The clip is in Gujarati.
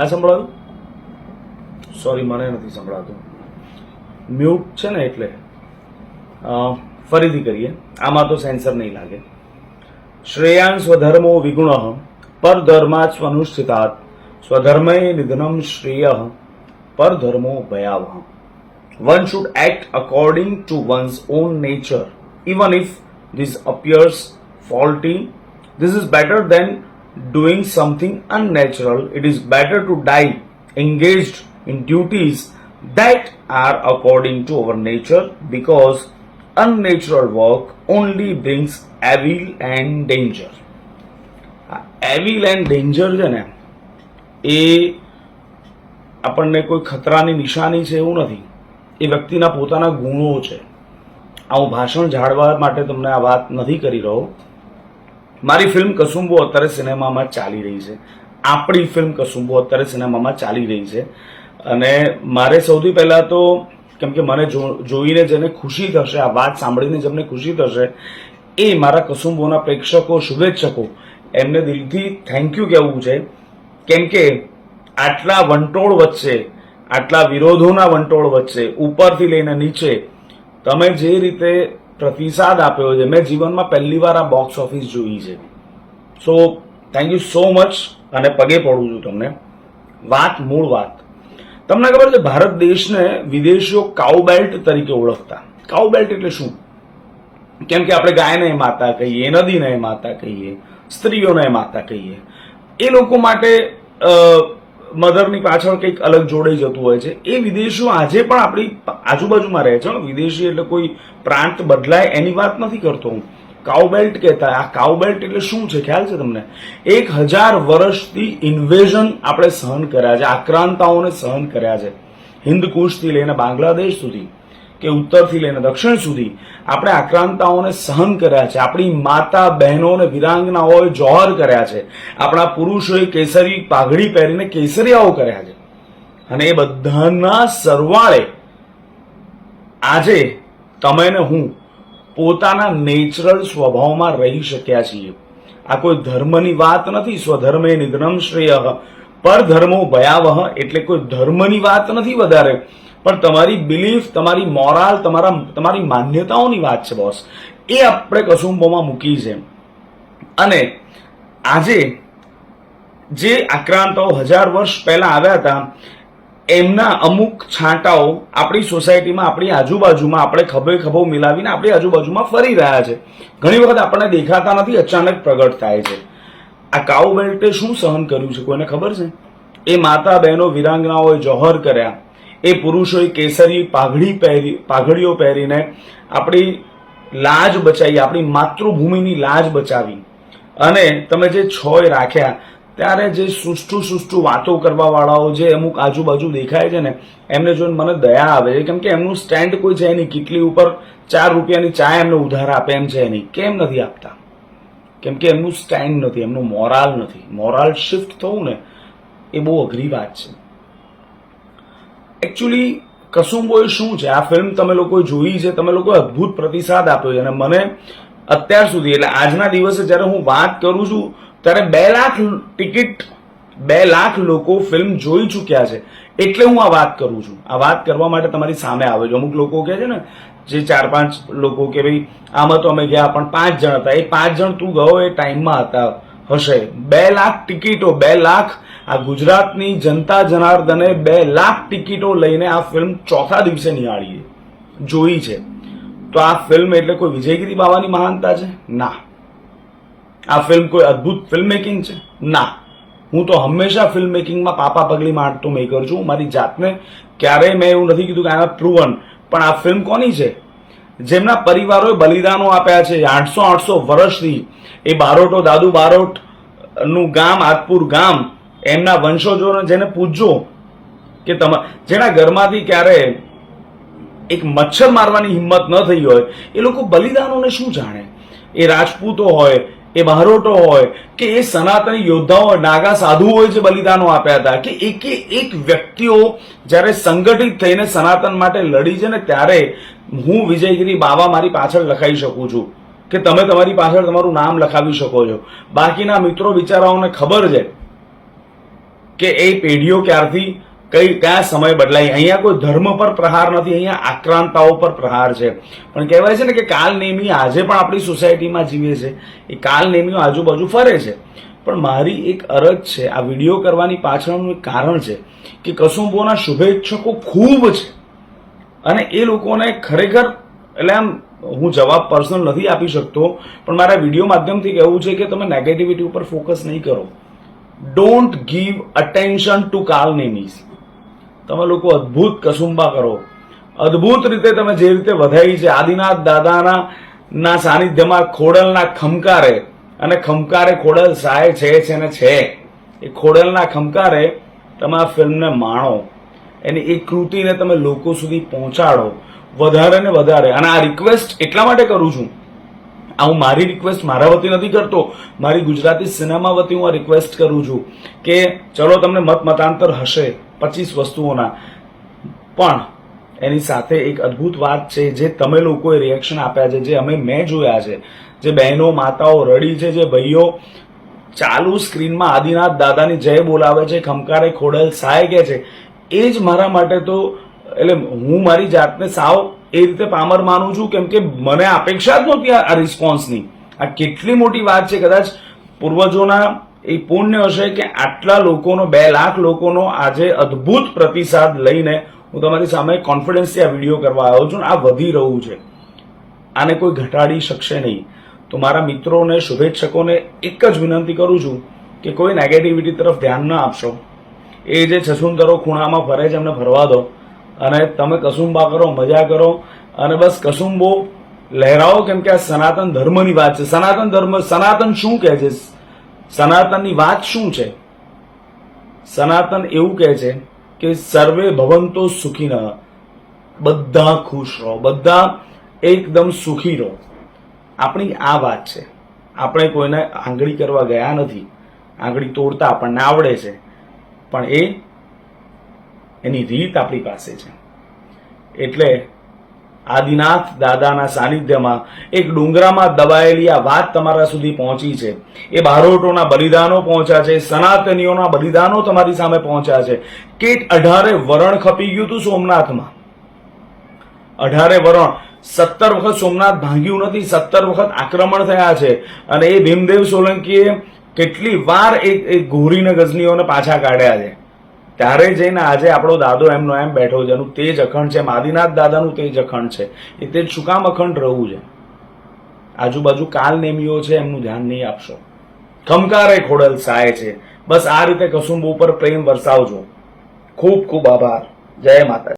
ના સંભળાયું સોરી મને નથી સંભળાતું મ્યુટ છે ને એટલે અ, ફરીથી કરીએ આમાં તો સેન્સર નહીં લાગે શ્રેયાન સ્વધર્મો વિગુણ પરધર્માત સ્વનુષ્ઠિતાત સ્વધર્મે નિધનમ શ્રેય પરધર્મો ભયાવહ one should act according to one's own nature, even if this appears faulty. This is better than doing something unnatural. It is better to die engaged in duties that are according to our nature because unnatural work only brings evil and danger. Evil and danger છે ને એ આપણને કોઈ ખતરાની નિશાની છે એવું નથી એ વ્યક્તિના પોતાના ગુણો છે આ હું ભાષણ જાળવા માટે તમને આ વાત નથી કરી રહ્યો મારી ફિલ્મ કસુંબો અત્યારે સિનેમામાં ચાલી રહી છે. આપણી ફિલ્મ કસુંબો અત્યારે સિનેમામાં ચાલી રહી છે. અને મારે સૌથી પહેલાં તો, કેમ કે મને જોઈને જેને ખુશી થશે, આ વાત સાંભળીને જેમને ખુશી થશે, એ મારા કસુંબોના પ્રેક્ષકો, શુભેચ્છકો, એમને દિલથી થેન્ક યુ કહેવું છે. કેમ કે આટલા વંટોળ વચ્ચે આટલા વિરોધોના વંટોળ વચ્ચે ઉપરથી લઈને નીચે, તમે જે રીતે પ્રતિસાદ આપ્યો છે. મેં જીવનમાં પહેલી વાર આ બોક્સ ઓફિસ જોઈ છે. So thank you so much અને પગે પડું છું તમને. વાત, મૂળ વાત. તમને ખબર છે, ભારત દેશને વિદેશીઓ કાઉબેલ્ટ તરીકે ઓળખતા. કાઉબેલ્ટ એટલે શું? કેમ કે આપણે ગાયને માતા કહીએ, નદીને માતા કહીએ, સ્ત્રીઓને માતા કહીએ. એ લોકો માટે મધરની પાછળ કંઈક અલગ જોડાઈ જતું હોય છે. એ વિદેશીઓ આજે પણ આપણી આજુબાજુમાં રહે છે. વિદેશી એટલે કોઈ પ્રાંત બદલાય એની વાત નથી કરતો હું. કાઉબેલ્ટ કહેતા આ કાઉબેલ્ટ એટલે શું છે? ખ્યાલ છે તમને? એક હજાર વર્ષથી ઇન્વેઝન આપણે સહન કર્યા છે. આક્રાંતાઓને સહન કર્યા છે. હિન્દ કુશથી લઈને બાંગ્લાદેશ સુધી. કે ઉત્તરથી લઈને દક્ષિણ સુધી આપણે આક્રાંતાઓને સહન કર્યા છે. આપણી માતા બહેનોને વિરાંગનાઓએ જોહર કર્યા છે. આપણા પુરુષોએ કેસરી પાઘડી પહેરીને કેસરિયાઓ કર્યા છે. અને એ બધાના સરવાળે આજે તમે ને હું પોતાના નેચરલ સ્વભાવમાં રહી શક્યા છીએ. આ કોઈ ધર્મની વાત નથી, સ્વધર્મે નિધનમ શ્રેય. પરધર્મો ભયાવહ એટલે કોઈ ધર્મની વાત નથી વધારે. પણ તમારી બિલીફ તમારી મોરાલ તમારા, તમારી માન્યતાઓની વાત છે બોસ એ આપણે કસુંબોમાં મૂકી છે. અને આજે જે આક્રાંતાઓ હજાર વર્ષ પહેલાં આવ્યા હતા, એમના અમુક છાંટાઓ આપણી સોસાયટીમાં આપણી આજુબાજુમાં આપણે ખભે ખભો મિલાવીને આપણી આજુબાજુમાં ફરી રહ્યા છે. ઘણી વખત આપણને દેખાતા નથી, અચાનક પ્રગટ થાય છે. આ કાઉ બેલ્ટે શું સહન કર્યું છે, કોઈને ખબર છે? એ માતા બહેનો વિરાંગનાઓએ જોહર કર્યા. એ પુરુષોએ કેસરી પાઘડી પહેરી, પાઘડીઓ પહેરીને આપણી લાજ બચાવી, આપણી માતૃભૂમિની લાજ બચાવી. અને તમે જે છોય રાખ્યા, ત્યારે જે સુષ્ઠું સુષ્ઠું વાતો કરવાવાળાઓ જે અમુક આજુબાજુ દેખાય છે ને, એમને જોઈને મને દયા આવે છે. કેમ કે એમનું સ્ટેન્ડ કોઈ છે નહીં, કેટલી ઉપર ચાર રૂપિયાની ચા એમને ઉધાર આપે, એમ છે નહીં. કેમ નથી આપતા? કેમ કે એમનું સ્ટેન્ડ નથી, એમનું મોરાલ નથી. મોરાલ શિફ્ટ થવું ને, એ બહુ અઘરી વાત છે. એકચ્યુઅલી કસુંબો એ શું છે? આ ફિલ્મ તમે લોકો જોઈ છે, તમે લોકોએ અદ્ભુત પ્રતિસાદ આપ્યો છે. અને મને અત્યાર સુધી, એટલે આજના દિવસે જ્યારે હું વાત કરું છું, ત્યારે બે લાખ ટિકિટ, બે લાખ લોકો ફિલ્મ જોઈ ચૂક્યા છે. એટલે હું આ વાત કરું છું. આ વાત કરવા માટે તમારી સામે આવે છે. અમુક લોકો કહે છે ને, જે ચાર પાંચ લોકો કે ભાઈ, આમાં તો અમે ગયા, પણ પાંચ જણ હતા. એ પાંચ જણ તું ગયો એ ટાઈમમાં હતા. હશે. બે લાખ ટિકિટો, બે લાખ આ ગુજરાતની જનતા જનાર્દને બે લાખ ટિકિટો લઈને આ ફિલ્મ ચોથા દિવસે નિહાળી જોઈ છે. તો આ ફિલ્મ એટલે કોઈ વિજયગીરી બાવાની મહાનતા છે? ના. આ ફિલ્મ કોઈ અદ્ભુત ફિલ્મ મેકિંગ છે? ના. હું તો હંમેશા ફિલ્મ મેકિંગમાં પાપા પગલી મારતો મેકર છું. મારી જાતને ક્યારેય મેં એવું નથી કીધું કે આના પ્રુવન પણ આ ફિલ્મ કોની છે? જેમના પરિવારોએ બલિદાનો આપ્યા છે. આઠસો આઠસો વર્ષથી એ બારોટો દાદુ બારોટનું ગામ, આદપુર ગામ, એમના વંશજોને જેને પૂછજો કે તમા, જેના ઘરમાંથી ક્યારે એક મચ્છર મારવાની હિંમત ન થઈ હોય, એ લોકો બલિદાનોને શું જાણે? એ રાજપૂતો હોય, એ બહારોટો હોય, કે એ સનાતની યોદ્ધાઓ નાગા સાધુઓએ જે બલિદાનો આપ્યા હતા, કે એકે એક વ્યક્તિઓ જ્યારે સંગઠિત થઈને સનાતન માટે લડી છે ને ત્યારે હું વિજયગીરી બાવા મારી પાછળ લખાઈ શકું છું કે તમે તમારી પાછળ તમારું નામ લખાવી શકો છો. બાકીના મિત્રો બિચારાઓને ખબર છે કે એ પેઢીઓ ક્યારથી કઈ કયા સમય બદલાય અહીંયા કોઈ ધર્મ પર પ્રહાર નથી, અહીંયા આક્રાંતાઓ પર પ્રહાર છે. પણ કહેવાય છે ને કે કાલ નેમી આજે પણ આપણી સોસાયટીમાં જીવે છે. એ કાલ નેમીઓ આજુબાજુ ફરે છે. પણ મારી એક અરજ છે, આ વીડિયો કરવાની પાછળનું એક કારણ છે કે કસુંબોના શુભેચ્છકો ખૂબ છે. અને એ લોકોને ખરેખર, એટલે આમ હું જવાબ પર્સનલ નથી આપી શકતો, પણ મારા વીડિયો માધ્યમથી કહેવું છે કે તમે નેગેટિવિટી ઉપર ફોકસ નહીં કરો. ડોન્ટ ગીવ અટેન્શન ટુ કાલ નેમીઝ તમે લોકો અદ્ભુત કસુંબા કરો. અદ્ભુત રીતે તમે જે રીતે વધાઈ છે, આદિનાથ દાદાના ના સાનિધ્યમાં ખોડલના ખમકારે, અને ખમકારે ખોડલ સાય છે છે ને છે. એ ખોડલના ખમકારે તમે આ ફિલ્મને માણો. એની એ કૃતિને તમે લોકો સુધી પહોંચાડો વધારે ને વધારે. અને આ રિક્વેસ્ટ એટલા માટે કરું છું. આ હું મારી રિક્વેસ્ટ મારા વતી નથી કરતો, મારી ગુજરાતી સિનેમા વતી હું આ રિક્વેસ્ટ કરું છું કે ચલો તમને મત મતાંતર હશે પચીસ વસ્તુઓના. પણ એની સાથે એક અદ્ભુત વાત છે, જે તમે લોકોએ રિએક્શન આપ્યા છે, જે અમે મેં જોયા છે. જે બહેનો, માતાઓ, રડી છે, જે ભાઈઓ ચાલુ સ્ક્રીનમાં આદિનાથ દાદાની જય બોલાવે છે, ખમકારે ખોડલ સાય કે છે. એ જ મારા માટે તો, એટલે હું મારી જાતને સાવ એ રીતે પામર માનું છું, કેમ કે મને અપેક્ષા જ નહોતી આ રિસ્પોન્સની આ કેટલી મોટી વાત છે, કદાચ પૂર્વજોના એ પુણ્ય હશે કે આટલા લોકોનો, બે લાખ લોકોનો આજે અદ્ભુત પ્રતિસાદ લઈને હું તમારી સામે કોન્ફિડન્સથી આ વીડિયો કરવા આવ્યો છું આ વધી રહ્યું છે. આને કોઈ ઘટાડી શકશે નહીં. તો મારા મિત્રોને, શુભેચ્છકોને એક જ વિનંતી કરું છું કે કોઈ નેગેટિવિટી તરફ ધ્યાન ન આપશો. એ જે છસુંદરો ખૂણામાં ફરે છે, એમને ફરવા દો. અને તમે કસુંબા કરો, મજા કરો. અને બસ કસુંબો લહેરાવો કેમ કે આ સનાતન ધર્મની વાત છે. સનાતન ધર્મ, સનાતન શું કહે છે? સનાતનની વાત શું છે? સનાતન એવું કહે છે કે સર્વે ભવંતો સુખી ન. બધા ખુશ રહો. બધા એકદમ સુખી રહો. આપણી આ વાત છે. આપણે કોઈને આંગળી કરવા ગયા નથી. આંગળી તોડતા આપણને આવડે છે. પણ એ એની રીત આપણી પાસે છે. એટલે આદિનાથ દાદાના સાનિધ્યમાં એક ડુંગરામાં દબાયેલી આ વાત તમારા સુધી પહોંચી છે. એ બારોટોના બલિદાનો પહોંચ્યા છે, સનાતનીઓના બલિદાનો તમારી સામે પહોંચ્યા છે. કે અઢારે વરણ ખપી ગયું હતું સોમનાથમાં? અઢારે વરણ, સત્તર વખત સોમનાથ ભાંગ્યું નથી, સત્તર વખત આક્રમણ થયા છે. અને એ ભીમદેવ સોલંકીએ કેટલી વાર એક ઘોરીને ગઝનીઓને પાછા કાઢ્યા છે. ત્યારે જઈને આજે આપણો દાદો એમનો એમ બેઠો છે, એનું તેજ અખંડ છે આદિનાથ દાદાનું તેજ અખંડ છે. એ તેજ શું કામ અખંડ રહવું છે? આજુબાજુ કાલ નેમીઓ છે, એમનું ધ્યાન નહીં આપશો. ખમકારે ખોડલ સાય છે. બસ આ રીતે કસુંબ ઉપર પ્રેમ વરસાવજો. ખૂબ ખૂબ આભાર. જય માતા